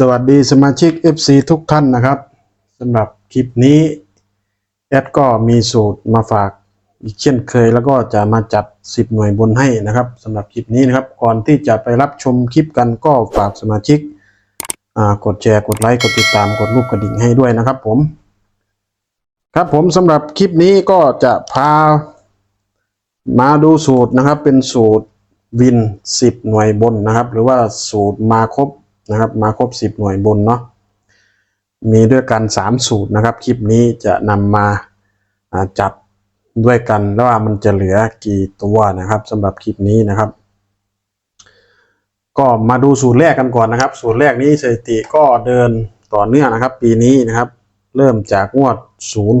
สวัสดีสมาชิก FC ทุกท่านนะครับสำหรับคลิปนี้แอดก็มีสูตรมาฝากอีกเช่นเคย แล้วก็จะมาจัด 10 หน่วยบนให้นะครับสำหรับคลิปนี้นะครับก่อนที่จะไปรับชมคลิปกันก็ฝากสมาชิกกดแชร์กดไลค์กดติดตามกดรูปกระดิ่งให้ด้วยนะครับผม ครับผมสำหรับคลิปนี้ก็จะพามาดูสูตรนะครับเป็นสูตรวิน 10 หน่วยบนนะครับ หรือว่าสูตรมาครบ นะครับ มาครบ 10 หน่วยบนเนาะมีด้วยกัน 3 สูตรนะครับ คลิปนี้จะนำมาาจัดด้วยกันแล้วว่ามันจะเหลือกี่ตัวนะครับสำหรับคลิปนี้นะครับ ก็มาดูสูตรแรกกันก่อนนะครับ สูตรแรกนี้สถิติก็เดินต่อเนื่องนะครับ ปีนี้นะครับ เริ่มจากงวด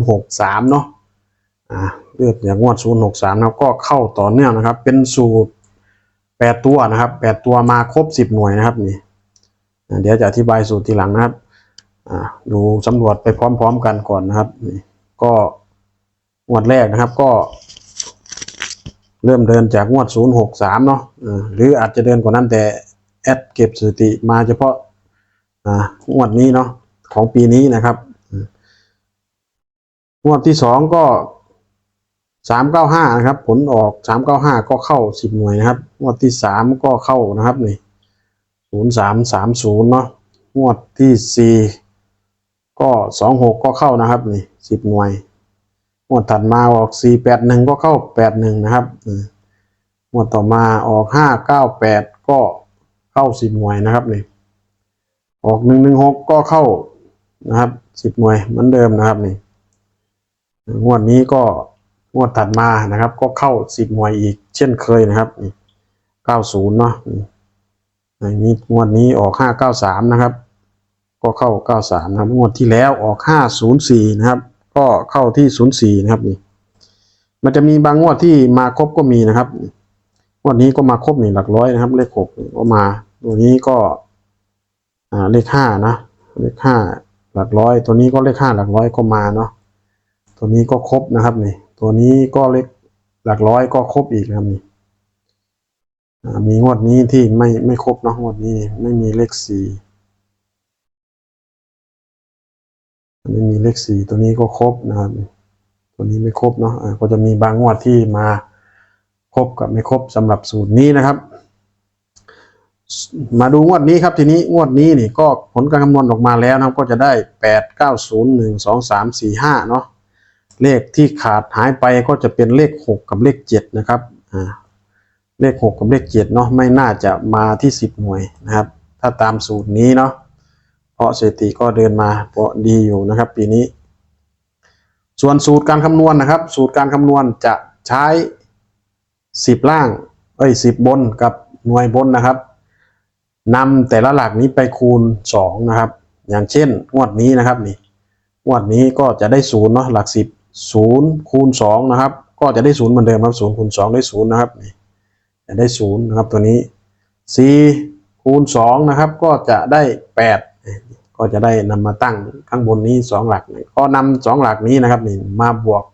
063 เนาะอ่าเลือกอย่างงวด 063 นะครับ ก็เข้าต่อเนื่องนะครับ เป็นสูตร 8 ตัวนะครับ 8 ตัวมาครบ 10 หน่วยนะครับนี่ เดี๋ยวจะอธิบายสูตรทีหลังนะครับดูสำรวจไปพร้อมๆกันก่อนนะครับนี่ก็งวดแรกนะครับก็ เริ่มเดินจากงวด 063 เนาะอ่าหรืออาจจะเดินกว่านั้นแต่แอดเก็บสถิติมาเฉพาะงวดนี้เนาะของปีนี้นะครับงวดที่สองก็สามเก้าห้านะครับ ผลออกสามเก้าห้าก็เข้าสิบหน่วยนะครับงวดที่สามก็เข้านะครับนี่ ศูนย์สามสามศูนย์เนาะงวดที่สี่ก็สองหกก็เข้านะครับนี่สิบหน่วยงวดถัดมาออกสี่แปดหนึ่งก็เข้าแปดหนึ่งนะครับงวดต่อมาออกห้าเก้าแปดก็เข้าสิบหน่วยนะครับนี่ออกหนึ่งหนึ่งหกก็เข้านะครับสิบหน่วยเหมือนเดิมนะครับนี่งวดนี้ก็งวดถัดมานะครับ ก็เข้าสิบหน่วยอีกเช่นเคยนะครับเก้าศูนย์เนาะ อันนี้งวดนี้ออกห้าเก้าสามนะครับ ก็เข้าเก้าสามนะครับ งวดที่แล้วออกห้าศูนย์สี่นะครับ ก็เข้าที่ศูนย์สี่นะครับนี่ มันจะมีบางงวดที่มาครบก็มีนะครับงวดนี้ก็มาครบนี่หลักร้อยนะครับ เลขหกก็มา ตัวนี้ก็อ่าเลขห้านะ เลขห้าหลักร้อย ตัวนี้ก็เลขห้าหลักร้อยก็มาเนาะ ตัวนี้ก็ครบนะครับนี่ ตัวนี้ก็เลขหลักร้อยก็ครบอีกนะครับนี่ มีงวดนี้ที่ไม่ไม่ครบเนาะงวดนี้ ไม่มีเลขสี่ไม่มีเลขสี่ตัวนี้ก็ครบนะครับ ตัวนี้ไม่ครบเนาะก็จะมีบางงวดที่มาครบกับไม่ครบสำหรับสูตรนี้นะครับ มาดูงวดนี้ครับทีนี้งวดนี้นี่ก็ผลการคำนวณออกมาแล้วนะครับ ก็จะได้แปดเก้าศูนย์หนึ่งสองสามสี่ห้าเนาะเลขที่ขาดหายไปก็จะเป็นเลขหกกับเลขเจ็ดนะครับอ่า เลขหกกับเลขเจ็ดเนาะไม่น่าจะมาที่สิบหน่วยนะครับ ถ้าตามสูตรนี้เนาะเพราะสถิติก็เดินมาเพราะดีอยู่นะครับ ปีนี้ ส่วนสูตรการคำนวณนะครับ สูตรการคำนวณจะใช้สิบล่างเอ้ยสิบบนกับหน่วยบนนะครับนำแต่ละหลักนี้ไปคูณสองนะครับ อย่างเช่นงวดนี้นะครับนี่งวดนี้ก็จะได้ศูนย์เนาะหลักสิบศูนย์คูณสองนะครับ ก็จะได้ศูนย์เหมือนเดิมครับศูนย์คูณสองได้ศูนย์นะครับนี่ จะได้ศูนย์นะครับตัวนี้สี่คูณสองนะครับก็จะได้แปดก็จะได้นำมาตั้งข้างบนนี้สองหลักก็นำสองหลักนี้นะครับนี่มาบวก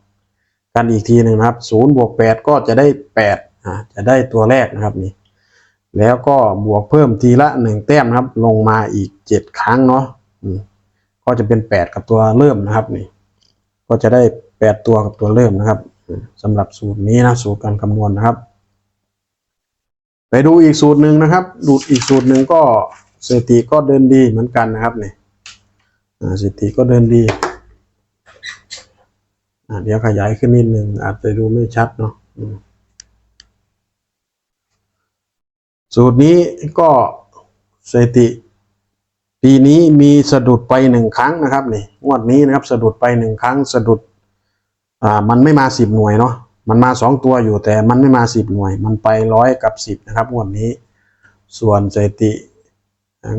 กันอีกทีหนึ่งนะครับศูนย์บวกแปดก็จะได้แปดอ่าจะได้ตัวแรกนะครับนี่แล้วก็บวกเพิ่มทีละหนึ่งแต้มนะครับ ลงมาอีกเจ็ดครั้งเนาะก็จะเป็นแปดกับตัวเริ่มนะครับนี่ ก็จะได้แปดตัวกับตัวเริ่มนะครับสำหรับสูตรนี้นะสูตรการคำนวณนะครับ ไปดูอีกสูตรหนึ่งนะครับดูอีกสูตรหนึ่งก็สถิติก็เดินดีเหมือนกันนะครับนี่อ่าสถิติก็เดินดีเดี๋ยวขยายขึ้นนิดหนึ่งอาจจะดูไม่ชัดเนาะสูตรนี้ก็สถิติ ปีนี้มีสะดุดไปหนึ่งครั้งนะครับนี่งวดนี้นะครับ สะดุดไปหนึ่งครั้ง สะดุด อ่า มันไม่มาสิบหน่วยเนาะ มันมาสองตัวอยู่แต่มันไม่มาสิบหน่วย มันไปร้อยกับสิบนะครับงวดนี้ ส่วนสถิติ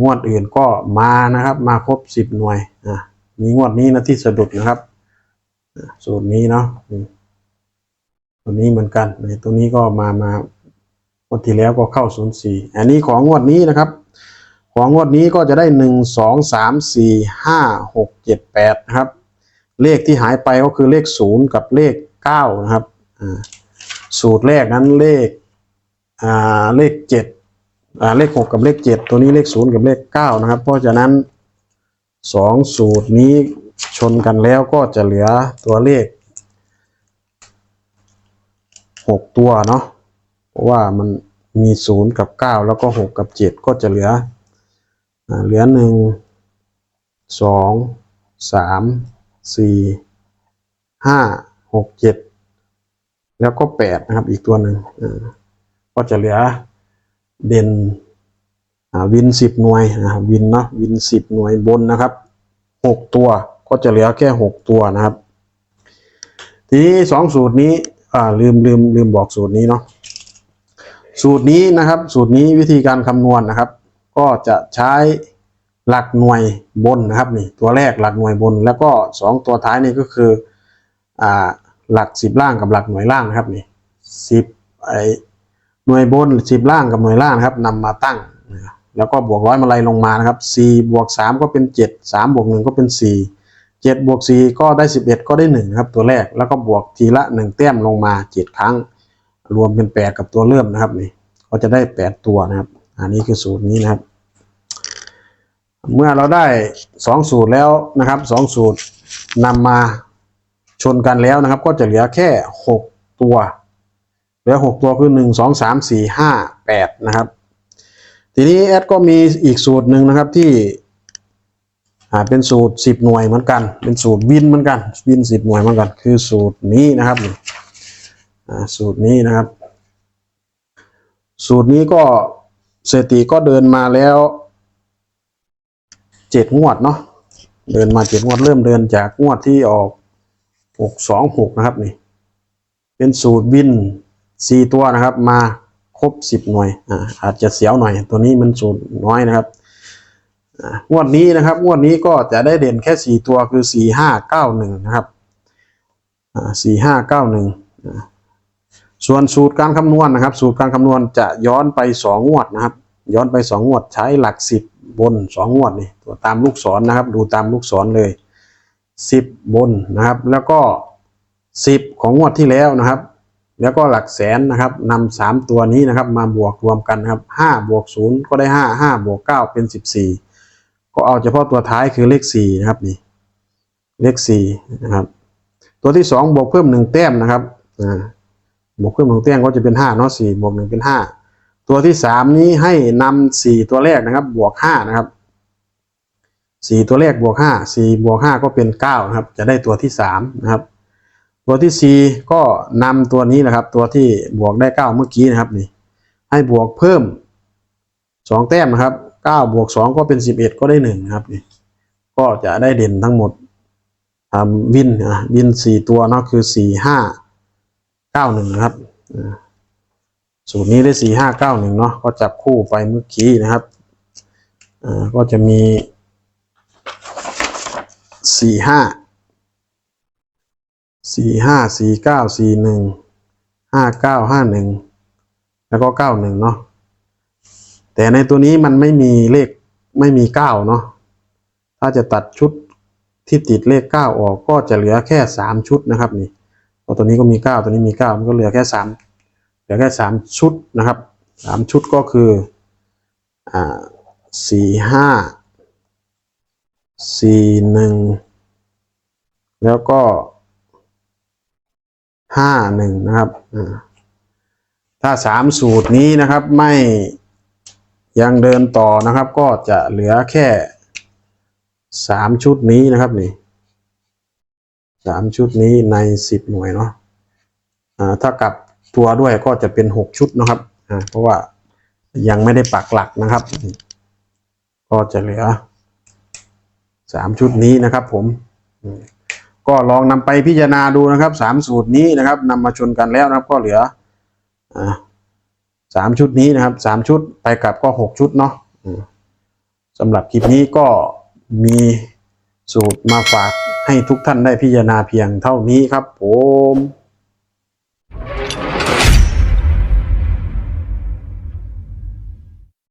งวดอื่นก็มานะครับ มาครบสิบหน่วยอ่ามีงวดนี้นะที่สะดุดนะครับอ่าสูตรนี้เนาะตัวนี้เหมือนกันในตัวนี้ก็มามางวดที่แล้วก็เข้าศูนย์สี่อันนี้ของงวดนี้นะครับ ของงวดนี้ก็จะได้หนึ่งสองสามสี่ห้าหกเจ็ดแปดนะครับ เลขที่หายไปก็คือเลขศูนย์กับเลขเก้านะครับ สูตรแรกนั้นเลขเลขเจ็ดเลขหกกับเลขเจ็ดตัวนี้เลขศูนย์กับเลขเก้านะครับ เพราะฉะนั้นสองสูตรนี้ชนกันแล้วก็จะเหลือตัวเลขหกตัวเนาะเพราะว่ามันมีศูนย์กับเก้าแล้วก็หกกับเจ็ดก็จะเหลืออเหลือหนึ่งสองสามสี่ห้าหกเจ็ด แล้วก็แปดนะครับอีกตัวหนึ่งก็จะเหลือเด่นวินสิบหน่วยอ่าวินเนาะวินสิบหน่วยบนนะครับหกตัวก็จะเหลือแค่หกตัวนะครับ ทีนี้สองสูตรนี้ลืมลืมลืมบอกสูตรนี้เนาะสูตรนี้นะครับ สูตรนี้วิธีการคำนวณนะครับ ก็จะใช้หลักหน่วยบนนะครับนี่ตัวแรกหลักหน่วยบน แล้วก็สองตัวท้ายนี่ก็คืออ่า หลักสิบล่างกับหลักหน่วยล่างนะครับนี่สิบไอหน่วยบนสิบล่างกับหน่วยล่างนะครับนำมาตั้ง แล้วก็บวกร้อยมาลัยลงมานะครับสี่บวกสามก็เป็นเจ็ดสามบวกหนึ่งก็เป็นสี่เจ็ดบวกสี่ก็ได้สิบเอ็ดก็ได้หนึ่งนะครับตัวแรกแล้วก็บวกทีละหนึ่งแต้มลงมาเจ็ดครั้ง รวมเป็นแปดกับตัวเริ่มนะครับนี่ก็จะได้แปดตัวนะครับ อันนี้คือสูตรนี้นะครับ เมื่อเราได้สองสูตรแล้วนะครับสองสูตรนำมา ชนกันแล้วนะครับ ก็จะเหลือแค่หกตัว เหลือหกตัวคือหนึ่งสองสามสี่ห้าแปดนะครับ ทีนี้แอดก็มีอีกสูตรหนึ่งนะครับที่เป็นสูตรสิบหน่วยเหมือนกัน เป็นสูตรวินเหมือนกัน วินสิบหน่วยเหมือนกัน คือสูตรนี้นะครับอ่าสูตรนี้นะครับ สูตรนี้ก็สถิติก็เดินมาแล้วเจ็ดงวดเนาะ เดินมาเจ็ดงวดเริ่มเดินจากงวดที่ออก หกสองหกนะครับนี่เป็นสูตรวินสี่ตัวนะครับ มาครบสิบหน่วยอ่าอาจจะเสียวหน่อย ตัวนี้มันสูตรน้อยนะครับอ่างวดนี้นะครับงวดนี้ก็จะได้เด่นแค่สี่ตัวคือสี่ห้าเก้าหนึ่งนะครับอ่าสี่ห้าเก้าหนึ่งส่วนสูตรการคำนวณนะครับ สูตรการคำนวณจะย้อนไปสองงวดนะครับ ย้อนไปสองงวดใช้หลักสิบบนสองงวดนี่ตัวตามลูกศรนะครับ ดูตามลูกศรเลย สิบบนนะครับ แล้วก็สิบของงวดที่แล้วนะครับ แล้วก็หลักแสนนะครับนำสามตัวนี้นะครับ มาบวกรวมกันนะครับห้าบวกศูนย์ก็ได้ห้าห้าบวกเก้าเป็นสิบสี่ก็เอาเฉพาะตัวท้ายคือเลขสี่นะครับนี่เลขสี่นะครับ ตัวที่สองบวกเพิ่มหนึ่งแต้มนะครับบวกเพิ่มหนึ่งแต้มก็จะเป็นห้าเนาะสี่บวกหนึ่งเป็นห้าตัวที่สามนี้ให้นำสี่ตัวแรกนะครับ บวกห้านะครับ สี่ตัวแรกบวกห้าสี่บวกห้าก็เป็นเก้านะครับ จะได้ตัวที่สามนะครับ ตัวที่4ก็นำตัวนี้นะครับ ตัวที่บวกได้9เมื่อกี้นะครับนี่ ให้บวกเพิ่ม2แต้มนะครับ9บวก2ก็เป็น11ก็ได้1นะครับนี่ ก็จะได้เด่นทั้งหมดทำวินอะวิน4ตัวเนาะคือ4 5 9 1นะครับสูตรนี้ได้4 5 9 1เนาะก็จับคู่ไปเมื่อกี้นะครับก็จะมี 4 5สี่ห้าสี่เก้าสี่หนึ่งห้าเก้าห้าหนึ่งแล้วก็เก้าหนึ่งเนาะแต่ในตัวนี้มันไม่มีเลขไม่มีเก้าเนาะถ้าจะตัดชุดที่ติดเลขเก้าออกก็จะเหลือแค่สามชุดนะครับนี่ตัวนี้ก็มีเก้าตัวนี้มีเก้ามันก็เหลือแค่สามเหลือแค่สามชุดนะครับสามชุดก็คืออ่าสี่ห้า สี่หนึ่งแล้วก็ห้าหนึ่งนะครับ ถ้าสามสูตรนี้นะครับไม่ยังเดินต่อนะครับ ก็จะเหลือแค่สามชุดนี้นะครับนี่สามชุดนี้ในสิบหน่วยเนาะถ้ากลับตัวด้วยก็จะเป็นหกชุดนะครับเพราะว่ายังไม่ได้ปักหลักนะครับ ก็จะเหลือ สามชุดนี้นะครับผม ก็ลองนำไปพิจารณาดูนะครับสามสูตรนี้นะครับนำมาชนกันแล้วนะครับก็เหลือสามชุดนี้นะครับสามชุดไปกลับก็หกชุดเนาะสำหรับคลิปนี้ก็มีสูตรมาฝากให้ทุกท่านได้พิจารณาเพียงเท่านี้ครับผม